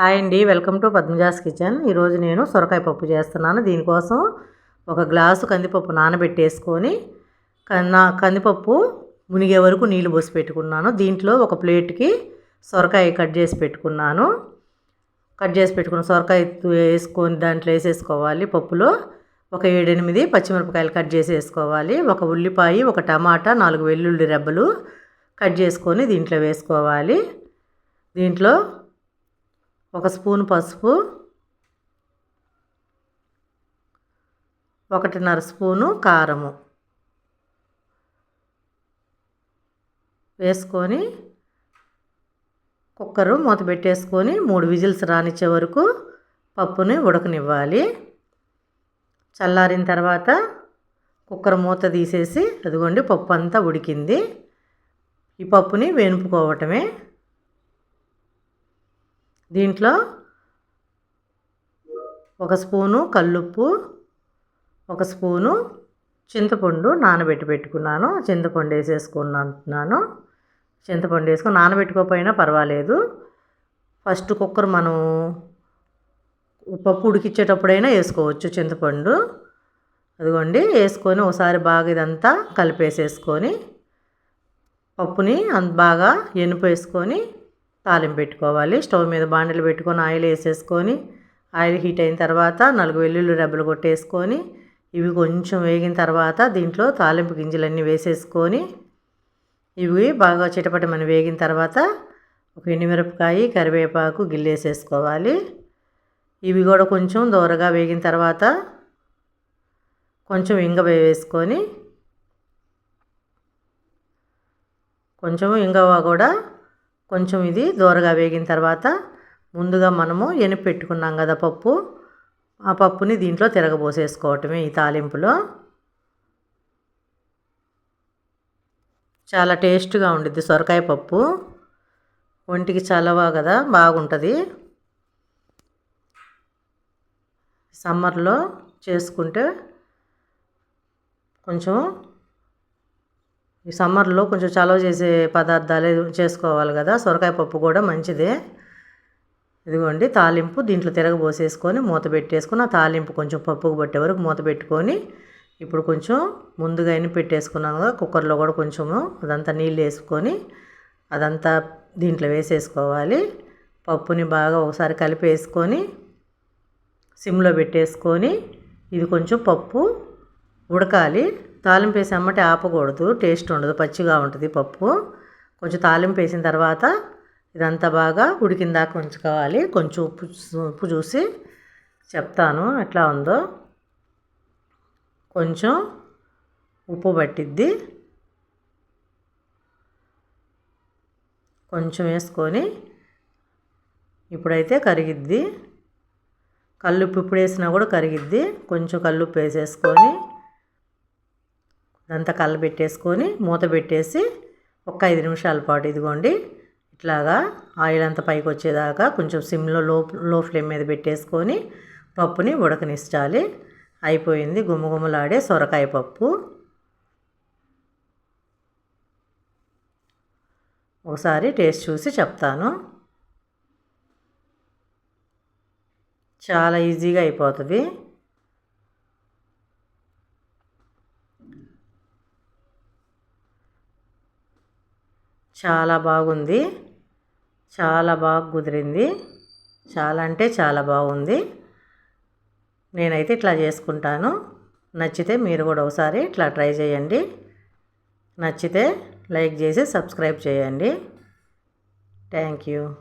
Hi అండి. Welcome to Padmaja's kitchen. ఈరోజు నేను సొరకాయ పప్పు చేస్తున్నాను. దీనికోసం ఒక గ్లాసు కందిపప్పు నానబెట్టేసుకొని కన్నా కందిపప్పు మునిగే వరకు నీళ్ళు పోసి పెట్టుకున్నాను. దీంట్లో ఒక ప్లేట్కి సొరకాయ కట్ చేసి పెట్టుకున్నాను. కట్ చేసి పెట్టుకున్న సొరకాయ వేసుకొని దాంట్లో వేసేసుకోవాలి పప్పులో. ఒక ఏడెనిమిది పచ్చిమిరపకాయలు కట్ చేసి వేసుకోవాలి. ఒక ఉల్లిపాయ ఒక టమాటా నాలుగు వెల్లుల్లి రెబ్బలు కట్ చేసుకొని దీంట్లో వేసుకోవాలి. దీంట్లో ఒక స్పూన్ పసుపు ఒకటిన్నర స్పూను కారము వేసుకొని కుక్కరు మూత పెట్టేసుకొని మూడు విజిల్స్ రానిచ్చే వరకు పప్పుని ఉడకనివ్వాలి. చల్లారిన తర్వాత కుక్కర్ మూత తీసేసి అదిగోండి పప్పు అంతా ఉడికింది. ఈ పప్పుని వేనుపుకోవటమే దీంట్లో ఒక స్పూను కల్లుప్పు ఒక స్పూను చింతపండు నానబెట్టి పెట్టుకున్నాను. చింతపండు వేసేసుకున్నాను చింతపండు వేసుకొని నానబెట్టుకోకపోయినా పర్వాలేదు. ఫస్ట్ కుక్కర్ మనం పప్పు ఉడికిచ్చేటప్పుడైనా వేసుకోవచ్చు చింతపండు. అదిగోండి వేసుకొని ఒకసారి బాగా ఇదంతా కలిపేసేసుకొని పప్పుని అంత బాగా ఎనుపేసుకొని తాలింపు పెట్టుకోవాలి. స్టవ్ మీద బాండలు పెట్టుకొని ఆయిల్ వేసేసుకొని ఆయిల్ హీట్ అయిన తర్వాత నాలుగు వెల్లుల్లి రెబ్బలు కొట్టేసుకొని ఇవి కొంచెం వేగిన తర్వాత దీంట్లో తాలింపు గింజలన్నీ వేసేసుకొని ఇవి బాగా చిటపటమని వేగిన తర్వాత ఒక ఎండుమిరపకాయ కరివేపాకు గిల్లేసేసుకోవాలి. ఇవి కూడా కొంచెం దూరగా వేగిన తర్వాత కొంచెం ఇంగ వేసుకొని కొంచెం ఇంగవ కూడా కొంచెం ఇది దూరగా వేగిన తర్వాత ముందుగా మనము ఎనిపి పెట్టుకున్నాం కదా పప్పు? ఆ పప్పుని దీంట్లో తిరగబోసేసుకోవటమే ఈ తాలింపులో. చాలా టేస్ట్గా ఉండిద్ది సొరకాయ పప్పు. ఒంటికి చలవ కదా బాగుంటుంది. సమ్మర్లో చేసుకుంటే కొంచెం ఈ సమ్మర్లో కొంచెం చలవ చేసే పదార్థాలే చేసుకోవాలి కదా. సొరకాయ పప్పు కూడా మంచిదే. ఇదిగోండి తాలింపు దీంట్లో తిరగబోసేసుకొని మూత పెట్టేసుకుని ఆ తాలింపు కొంచెం పప్పుకు పట్టే వరకు మూత పెట్టుకొని ఇప్పుడు కొంచెం ముందుగా ఎన్ని పెట్టేసుకున్నాను కదా కుక్కర్లో కూడా కొంచెము అదంతా నీళ్ళు వేసుకొని అదంతా దీంట్లో వేసేసుకోవాలి. పప్పుని బాగా ఒకసారి కలిపేసుకొని సిమ్లో పెట్టేసుకొని ఇది కొంచెం పప్పు ఉడకాలి. తాలింపు వేసి అమ్మటే ఆపకూడదు టేస్ట్ ఉండదు పచ్చిగా ఉంటుంది పప్పు. కొంచెం తాలింపు వేసిన తర్వాత ఇదంతా బాగా ఉడికిన దాకా ఉంచుకోవాలి. కొంచెం ఉప్పు ఉప్పు చూసి చెప్తాను ఎట్లా ఉందో. కొంచెం ఉప్పు పట్టిద్ది. కొంచెం వేసుకొని ఇప్పుడైతే కరిగిద్ది. కల్లుప్పు ఇప్పుడు వేసినా కూడా కరిగిద్ది. కొంచెం కల్లుప్పు వేసేసుకొని ఇదంతా కలబెట్టేసుకొని మూత పెట్టేసి ఒక ఐదు నిమిషాల పాటు ఇదిగోండి ఇట్లాగా ఆయిల్ అంతా పైకి వచ్చేదాకా కొంచెం సిమ్లో లో లో ఫ్లేమ్ మీద పెట్టేసుకొని పప్పుని ఉడకనిచ్చాలి. అయిపోయింది గుమ్మగుమ్మలాడే సొరకాయ పప్పు. ఒకసారి టేస్ట్ చూసి చెప్తాను. చాలా ఈజీగా అయిపోతుంది. చాలా బాగుంది. చాలా బాగా కుదిరింది. చాలా అంటే చాలా బాగుంది. నేనైతే ఇట్లా చేసుకుంటాను. నచ్చితే మీరు కూడా ఒకసారి ఇట్లా ట్రై చేయండి. నచ్చితే లైక్ చేసి సబ్స్క్రైబ్ చేయండి. Thank you.